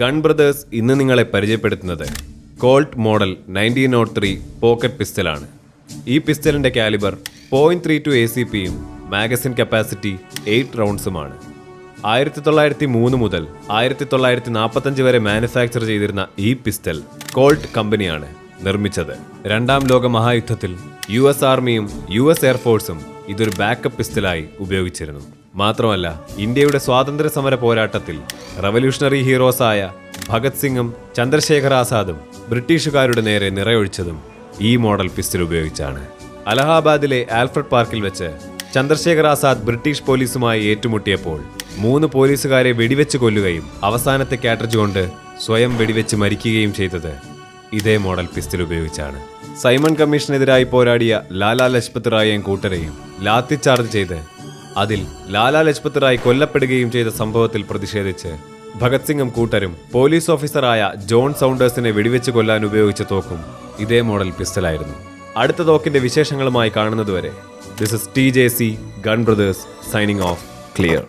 Gun brothers ഇന്ന് നിങ്ങളെ പരിചയപ്പെടുത്തുന്നത് Colt model nineteen naught three pocket പിസ്റ്റലാണ്. ഈ പിസ്റ്റലിന്റെ calibre point three two A C പിയും മാഗസിൻ കപ്പാസിറ്റി എയ്റ്റ് റൗണ്ട്സുമാണ്. ആയിരത്തി തൊള്ളായിരത്തി മൂന്ന് മുതൽ ആയിരത്തി തൊള്ളായിരത്തി നാൽപ്പത്തഞ്ച് വരെ മാനുഫാക്ചർ ചെയ്തിരുന്ന ഈ പിസ്റ്റൽ കോൾട്ട് കമ്പനിയാണ് നിർമ്മിച്ചത്. രണ്ടാം ലോക മഹായുദ്ധത്തിൽ യു എസ് ആർമിയും യു എസ് എയർഫോഴ്സും ഇതൊരു ബാക്കപ്പ് പിസ്റ്റലായി ഉപയോഗിച്ചിരുന്നു. മാത്രമല്ല ഇന്ത്യയുടെ സ്വാതന്ത്ര്യ സമര പോരാട്ടത്തിൽ റവല്യൂഷണറി ഹീറോസായ ഭഗത് സിംഗും ചന്ദ്രശേഖർ ആസാദും ബ്രിട്ടീഷുകാരുടെ നേരെ നിറയൊഴിച്ചതും ഈ മോഡൽ പിസ്റ്റൽ ഉപയോഗിച്ചാണ്. അലഹാബാദിലെ ആൽഫ്രഡ് പാർക്കിൽ വെച്ച് ചന്ദ്രശേഖർ ആസാദ് ബ്രിട്ടീഷ് പോലീസുമായി ഏറ്റുമുട്ടിയപ്പോൾ മൂന്ന് പോലീസുകാരെ വെടിവെച്ച് കൊല്ലുകയും അവസാനത്തെ കാറ്റർജ് കൊണ്ട് സ്വയം വെടിവെച്ച് മരിക്കുകയും ചെയ്തത് ഇതേ മോഡൽ പിസ്റ്റൽ ഉപയോഗിച്ചാണ്. സൈമൺ കമ്മീഷനെതിരായി പോരാടിയ ലാലാ ലജ്പത് റായെയും കൂട്ടരെയും ലാത്തി ചാർജ് ചെയ്ത് അതിൽ ലാലാ ലജ്പത് റായ് കൊല്ലപ്പെടുകയും ചെയ്ത സംഭവത്തിൽ പ്രതിഷേധിച്ച് ഭഗത് സിംഗും കൂട്ടരും പോലീസ് ഓഫീസറായ ജോൺ സൗണ്ടേഴ്സിനെ വെടിവെച്ച് കൊല്ലാൻ ഉപയോഗിച്ച തോക്കും ഇതേ മോഡൽ പിസ്റ്റലായിരുന്നു. അടുത്ത തോക്കിന്റെ വിശേഷങ്ങളുമായി കാണുന്നതുവരെ this is T J C gun brothers signing off clear